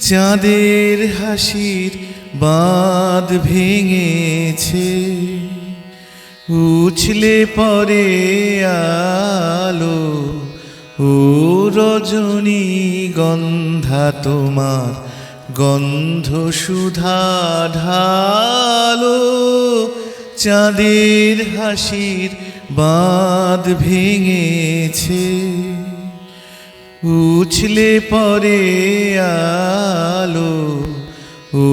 চাঁদের হাসির বাঁধ ভেঙেছে, উছলে পরে আলো, ও রজনী গন্ধা তোমার গন্ধ সুধা ঢালো। চাঁদের হাসির বাঁধ ভেঙেছে উছলে পরে আলো, ও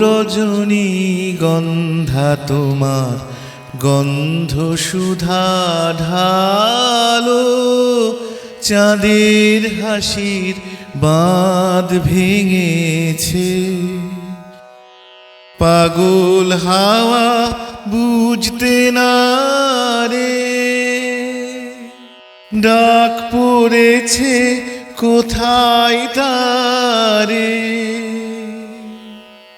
রজনী গন্ধা তোমার গন্ধ সুধা ঢালো। চাঁদের হাসির বাঁধ ভেঙেছে। পাগল হাওয়া বুঝতে না রে। ডাক পড়েছে কোথায় তারে?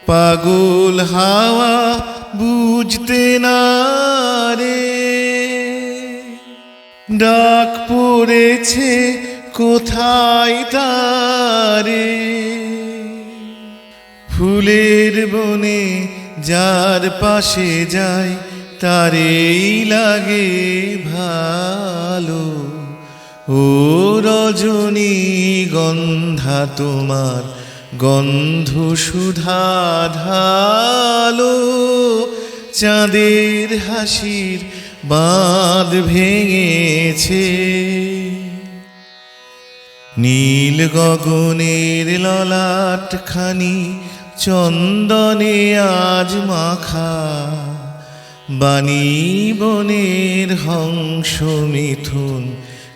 পাগল হাওয়া বুঝতে না রে। ডাক পড়েছে কোথায় তারে? ফুলের বনে যার পাশে যায়, তারেই লাগে ভালো। ও রজনী গন্ধা তোমার গন্ধ সুধা ঢালো, চাঁদের হাসির বাঁধ ভেঙেছে। নীল গগনের ললাট খানি চন্দনে আজ মাখা, বাণী বনের হংস মিথুন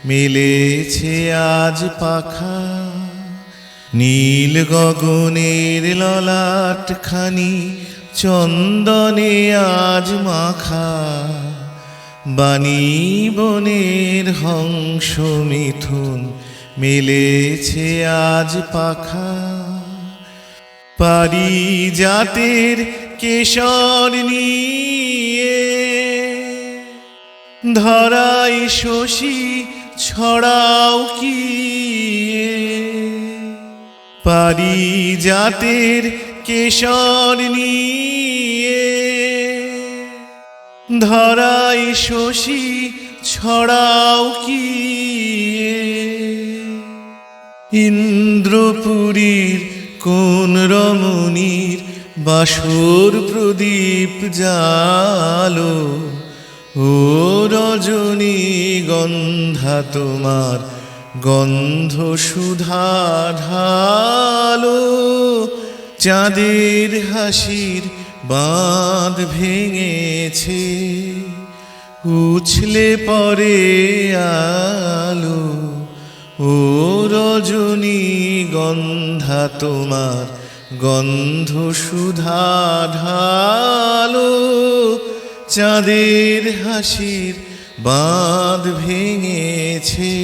মেলেছে আজ পাখা। নীল গগনের ললাট খানি চন্দনে আজ মাখা। বাণী বনের হংস মিথুন, মেলেছে আজ পাখা। পারি জাতের কেশর নিয়ে ধরাই শশী ছড়াও কি? পারি জাতের কেশর নিয়ে। ধরাই শশী ছড়াও কি? ইন্দ্রপুরীর কোন রমণীর বাসর প্রদীপ জালো? ও রজনী গন্ধা তোমার গন্ধ সুধা ঢালো। চাঁদের হাসির বাঁধ ভেঙেছে, উছলে পরে আলো। ও রজনী গন্ধা তোমার গন্ধ সুধা ঢালো। চাঁদের হাসির বাঁধ ভেঙেছে।